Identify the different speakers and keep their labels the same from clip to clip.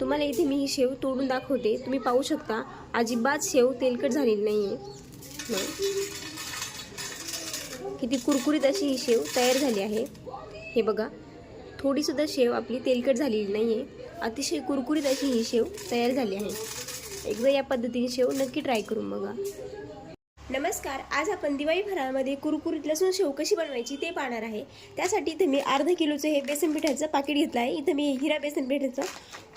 Speaker 1: तुम्हाला इथे मी ही शेव तोडून दाखवते. तुम्ही पाहू शकता अजिबात शेव तेलकट झालेली नाही आहे किती कुरकुरीत अशी ही शेव तयार झाली आहे. हे बघा थोडीसुद्धा शेव आपली तेलकट झालेली नाही आहे अतिशय कुरकुरीत अशी ही शेव तयार झाली आहे. एकदा या पद्धतीने शेव नक्की ट्राय करून बघा. नमस्कार आज आपण दिवाळी फराळामध्ये कुरकुरीत लसूण शेव कशी बनवायची ते पाहणार आहे. त्यासाठी इथं मी अर्धा किलोचं हे बेसन पिठाचं पाकिट घेतलं आहे. इथं मी हिरा बेसन पिठाचं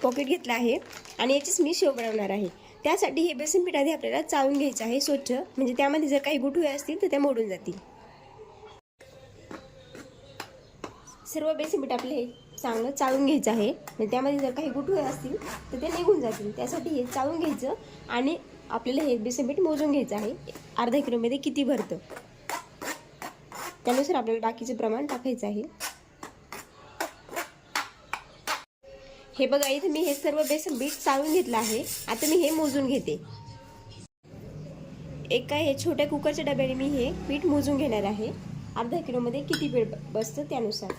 Speaker 1: पॉकेट घेतलं आहे आणि याचीच मी शेव बनवणार आहे. त्यासाठी हे बेसन पीठ आधी आपल्याला चावून घ्यायचं आहे स्वच्छ. म्हणजे त्यामध्ये जर काही गुठळे असतील तर त्या मोडून जातील. सर्व बेसन पीठ आपले हे चांगलं चाळून घ्यायचं आहे. म्हणजे त्यामध्ये जर काही गुठळे असतील तर ते निघून जातील. त्यासाठी हे चाळून घ्यायचं आणि आपल्याला हे बेसन पीठ मोजून घ्यायचं आहे. अर्धा किलोमध्ये किती भरतं? त्यानुसार आपल्याला बाकीचे प्रमाण टाकायचं आहे. हे बघा इथे मी हे सर्व बेसन बीट चाळून घेतलं आहे. आता मी हे मोजून घेते. एका हे छोट्या कुकरच्या डब्याने मी हे पीठ मोजून घेणार आहे. अर्धा किलोमध्ये किती पीठ बसतं त्यानुसार.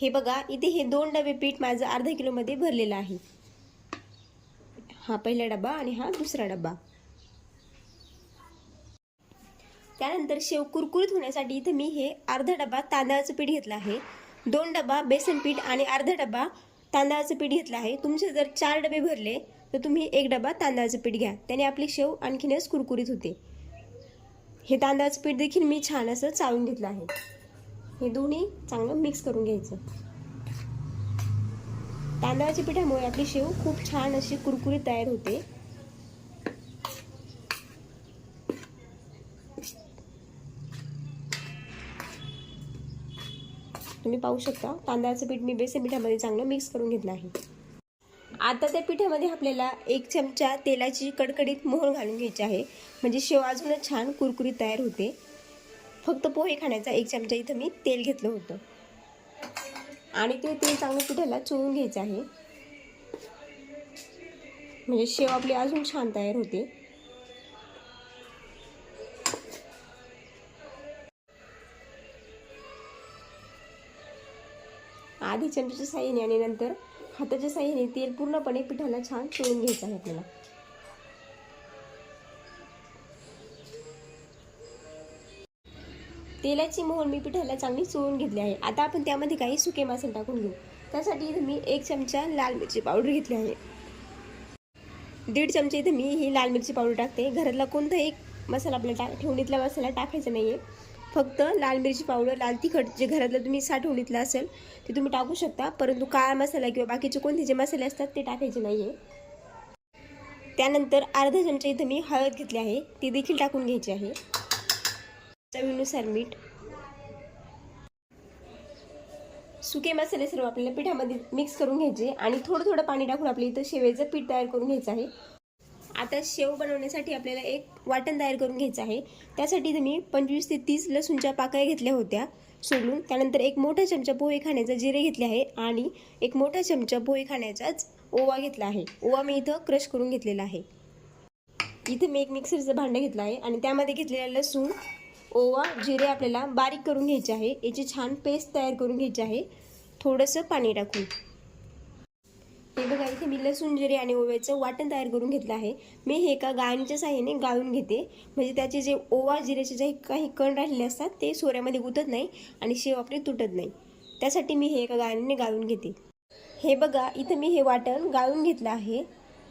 Speaker 1: हे बघा इथे हे दोन डबे पीठ माझं अर्धा किलोमध्ये भरलेलं आहे. हा पहिला डबा आणि हा दुसरा डबा. त्यानंतर शेव कुरकुरीत होण्यासाठी इथं मी हे अर्धा डबा तांदळाचं पीठ घेतलं आहे. दोन डबा बेसन पीठ आणि अर्धा डबा तांदळाचं पीठ घेतलं आहे. तुमचे जर चार डबे भरले तर तुम्ही एक डबा तांदळाचं पीठ घ्या. त्याने आपली शेव आणखीनच कुरकुरीत होते. हे तांदळाचं पीठ देखील मी छान असं चाळून घेतलं आहे. हे दोन्ही चांगलं मिक्स करून घ्यायचं. तांदळाच्या पिठामुळे आपली शेव खूप छान अशी कुरकुरीत तयार होते. तुम्ही पाहू शकता तांदळाचं पीठ मी बेसन पिठामध्ये चांगलं मिक्स करून घेतलं आहे आता त्या पिठामध्ये आपल्याला एक चमचा तेलाची कडकडीत मोहर घालून घ्यायची आहे. म्हणजे शेव अजूनच छान कुरकुरीत तयार होते. फक्त पोहे खाण्याचा एक चमचा इथं मी तेल घेतलं होतं. आणि ते तेल चांगलं पिठाला चोळून घ्यायचं आहे. म्हणजे शेव आपली अजून छान तयार होते. आधी चमच्याच्या साह्याने आणि नंतर हाताच्या साह्याने तेल पूर्णपणे पिठाला छान चोळून घ्यायचं आहे आपल्याला. तेलाची मोहर मी पिठाला चांगली चोळून घेतली आहे. आता आपण त्यामध्ये काही सुके मसाले टाकून घेऊ. त्यासाठी इथं मी एक चमचा लाल मिरची पावडर घेतली आहे. दीड चमचे इथं मी ही लाल मिरची पावडर टाकते. घरातला कोणता एक मसाला आपल्याला टा ठेवणीतला मसाला टाकायचा नाही आहे फक्त लाल मिरची पावडर लाल तिखट जे घरातलं तुम्ही साठवणीतलं असेल ते तुम्ही टाकू शकता. परंतु काळा मसाला किंवा बाकीचे कोणते जे मसाले असतात ते टाकायचे नाही आहे त्यानंतर अर्धा चमचा इथं मी हळद घेतली आहे. ती देखील टाकून घ्यायची आहे. चवीनुसार मीठ. सुके मसाले सर्व आपल्याला पिठामध्ये मिक्स करून घ्यायचे आणि थोडं थोडं पाणी टाकून आपल्या इथं शेवेचं पीठ तयार करून घ्यायचं आहे. आता शेव बनवण्यासाठी आपल्याला एक वाटण तयार करून घ्यायचं आहे. त्यासाठी तुम्ही पंचवीस ते तीस लसूणच्या पाकळ्या घेतल्या होत्या सोडून. त्यानंतर एक मोठा चमचा पोहे खाण्याचा जिरे घेतले आहे आणि एक मोठा चमचा पोहे खाण्याचाच ओवा घेतला आहे. ओवा मी इथं क्रश करून घेतलेला आहे. इथं मी एक मिक्सरचं भांडं घेतलं आहे आणि त्यामध्ये घेतलेला लसूण ओवा जिरे आपल्याला बारीक करून घ्यायचे आहे. याची छान पेस्ट तयार करून घ्यायची आहे. थोडंसं पाणी टाकून. हे बघा इथे मी लसूण जिरे आणि ओव्याचं वाटण तयार करून घेतलं आहे. मी हे एका गाळणीच्या साह्याने गाळून घेते. म्हणजे त्याचे जे ओवा जिरेचे जे काही कण राहिलेले असतात ते सोऱ्यामध्ये गुतत नाही आणि शेव आपली तुटत नाही. त्यासाठी मी हे एका गाळणीने गाळून घेते. हे बघा इथं मी हे वाटण गाळून घेतलं आहे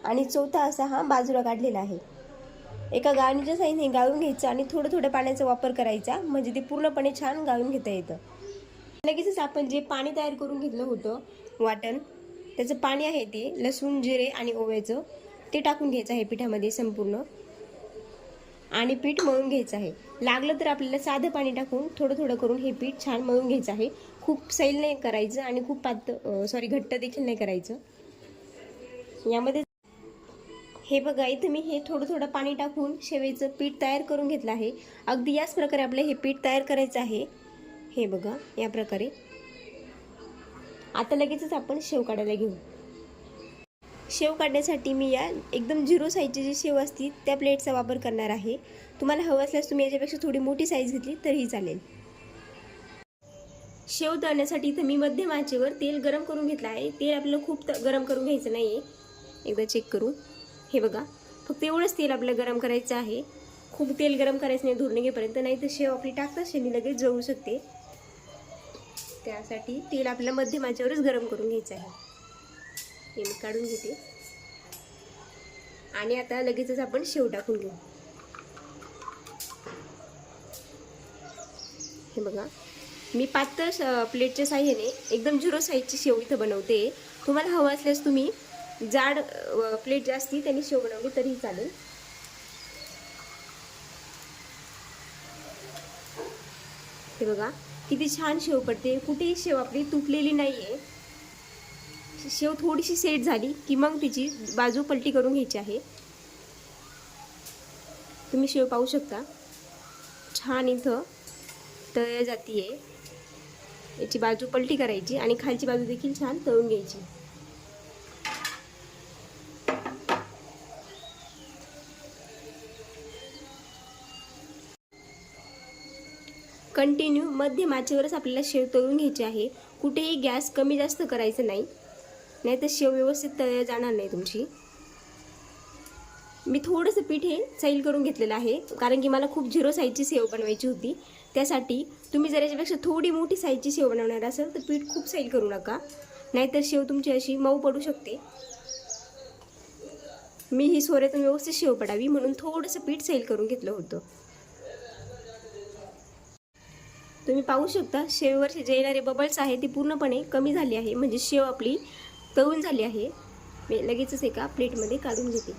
Speaker 1: आणि चौथा असा हा बाजूला काढलेला आहे. एका गाळणीच्या साईने गाळून घ्यायचं आणि थोडं थोडं पाण्याचा वापर करायचा. म्हणजे ते पूर्णपणे छान गाळून घेता येतं. लगेचच आपण जे पाणी तयार करून घेतलं होतं वाटण त्याचं पाणी आहे ते लसूण जिरे आणि ओव्याचं ते टाकून घ्यायचं आहे पिठामध्ये संपूर्ण. आणि पीठ मळून घ्यायचं आहे. लागलं तर आपल्याला साधं पाणी टाकून थोडं थोडं करून हे पीठ छान मळून घ्यायचं आहे. खूप सैल नाही करायचं आणि खूप पातळ सॉरी घट्ट देखील नाही करायचं. यामध्ये हे बघा इथं मी हे थोडं थोडं पाणी टाकून शेवेचं पीठ तयार करून घेतलं आहे. अगदी याच प्रकारे आपलं हे पीठ तयार करायचं आहे. हे बघा या प्रकारे. आता लगेचच आपण शेव काढायला घेऊ. शेव काढण्यासाठी मी या एकदम झिरो साईजची जी शेव असती त्या प्लेटचा वापर करणार आहे. तुम्हाला हवं असल्यास तुम्ही याच्यापेक्षा थोडी मोठी साईज घेतली तरीही चालेल. शेव तळण्यासाठी इथं मी मध्यम आचेवर तेल गरम करून घेतलं आहे. तेल आपल्याला खूप त- गरम करून घ्यायचं नाही आहे एकदा चेक करू. हे बघा फक्त एवढंच तेल आपल्याला गरम करायचं आहे. खूप तेल गरम करायचं नाही धुरणे घेपर्यंत नाही तर शेव आपली टाकताच शेणी लगेच जळू शकते. त्यासाठी तेल आपल्याला मध्यमाच्यावरच गरम करून घ्यायचं आहे. हे मी काढून घेते. आणि आता लगेचच आपण शेव टाकून घेऊ. हे बघा मी पातळ श- प्लेटच्या साह्याने एकदम झिरो साईजची शेव इथं बनवते. तुम्हाला हवं असल्यास तुम्ही जाड प्लेट जास्ती त्यांनी शेव बनवली तरीही चालेल. हे बघा किती छान शेव पडते. कुठेही शेव आपली तुटलेली नाही आहे शेव थोडीशी सेट झाली की मग तिची बाजू पलटी करून घ्यायची आहे. तुम्ही शेव पाहू शकता. छान इथं तळ जाती आहे याची बाजू पलटी करायची आणि खालची बाजू देखील छान तळून घ्यायची. कंटिन्यू मध्यम आचेवरच आपल्याला शेव तळून घ्यायची आहे. कुठेही गॅस कमी जास्त करायचं नाही. नाही तर शेव व्यवस्थित तळ जाणार नाही तुमची. मी थोडंसं पीठ हे सैल करून घेतलेलं आहे. कारण की मला खूप झिरो साईजची सेव बनवायची होती. त्यासाठी तुम्ही जर याच्यापेक्षा थोडी मोठी साईजची सेव बनवणार असाल तर पीठ खूप सैल करू नका. नाहीतर शेव तुमची अशी मऊ पडू शकते. मी ही सोऱ्यातून व्यवस्थित शेव पडावी म्हणून थोडंसं पीठ सैल करून घेतलं होतं. तुम्ही पाहू शकता शेववरचे जे येणारे बबल्स आहे ते पूर्णपणे कमी झाले आहे. म्हणजे शेव आपली तळून झाली आहे. मी लगेचच एका प्लेटमध्ये काढून घेते.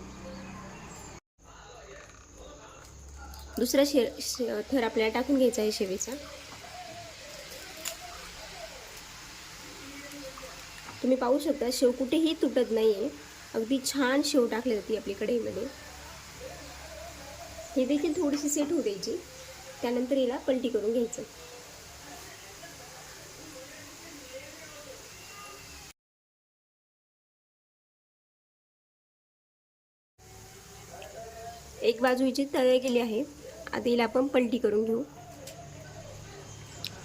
Speaker 1: दुसरा शे शे- थर आपल्याला टाकून घ्यायचा आहे शेवेचा. तुम्ही पाहू शकता शेव कुठेही तुटत नाही आहे अगदी छान शेव टाकली जाते आपली कढईमध्ये. हे देखील थोडीशी सेट होऊ द्यायची. त्यानंतर हिला पलटी करून घ्यायचं. एक बाजू हिची तळ्या गेली आहे. आता हिला आपण पलटी करून घेऊ.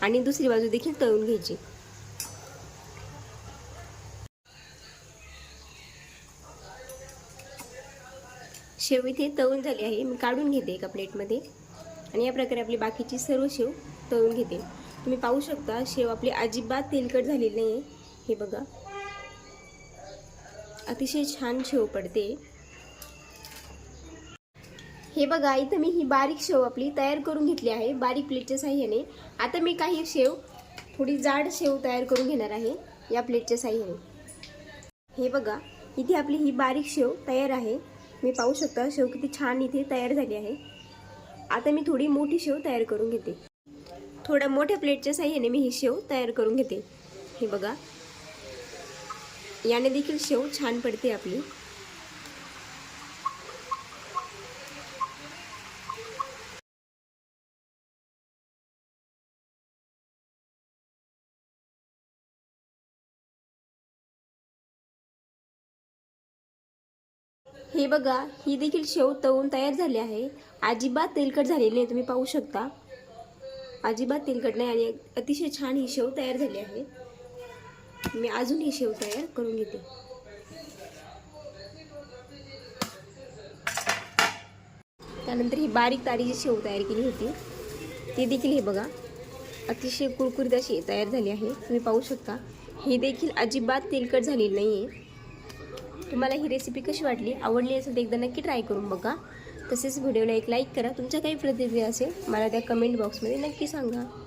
Speaker 1: आणि दुसरी बाजू देखील तळून घ्यायची. शेव इथे तळून झाली आहे. मी काढून घेते एका प्लेटमध्ये. आणि या प्रकारे आपली बाकीची सर्व शेव तळून घेते. तुम्ही पाहू शकता शेव आपली अजिबात तेलकट झालेली नाही आहे हे बघा. अतिशय छान शेव पडते. हे बघा इथं मी ही बारीक शेव आपली तयार करून घेतली आहे बारीक प्लेटच्या साह्याने. आता मी काही शेव थोडी जाड शेव तयार करून घेणार आहे या प्लेटच्या साह्याने. हे बघा इथे आपली ही बारीक शेव तयार आहे. मी पाहू शकता शेव किती छान इथे तयार झाली आहे. आता मी थोडी मोठी शेव तयार करून घेते. थोड्या मोठ्या प्लेटच्या साह्याने मी ही शेव तयार करून घेते. हे बघा याने देखील शेव छान पडते आपली. हे बघा ही देखील शेव तळून तयार झाली आहे. अजिबात तेलकट झालेली नाही तुम्ही पाहू शकता. अजिबात तेलकट नाही आणि अतिशय छान ही शेव तयार झाली आहे. मी अजून ही शेव तयार करून घेते. त्यानंतर ही बारीक तारीची शेव तयार केली होती ती देखील हे बघा अतिशय कुरकुरीत अशी तयार झाली आहे. तुम्ही पाहू शकता ही देखील अजिबात तेलकट झालेली नाही आहे तुम्हाला ही रेसिपी कशी वाटली? आवडली असेल तर एकदा नक्की ट्राय करून बघा. तसेच व्हिडिओला एक लाईक करा. तुमच्या काही प्रतिक्रिया असेल मला त्या कमेंट बॉक्समध्ये नक्की सांगा.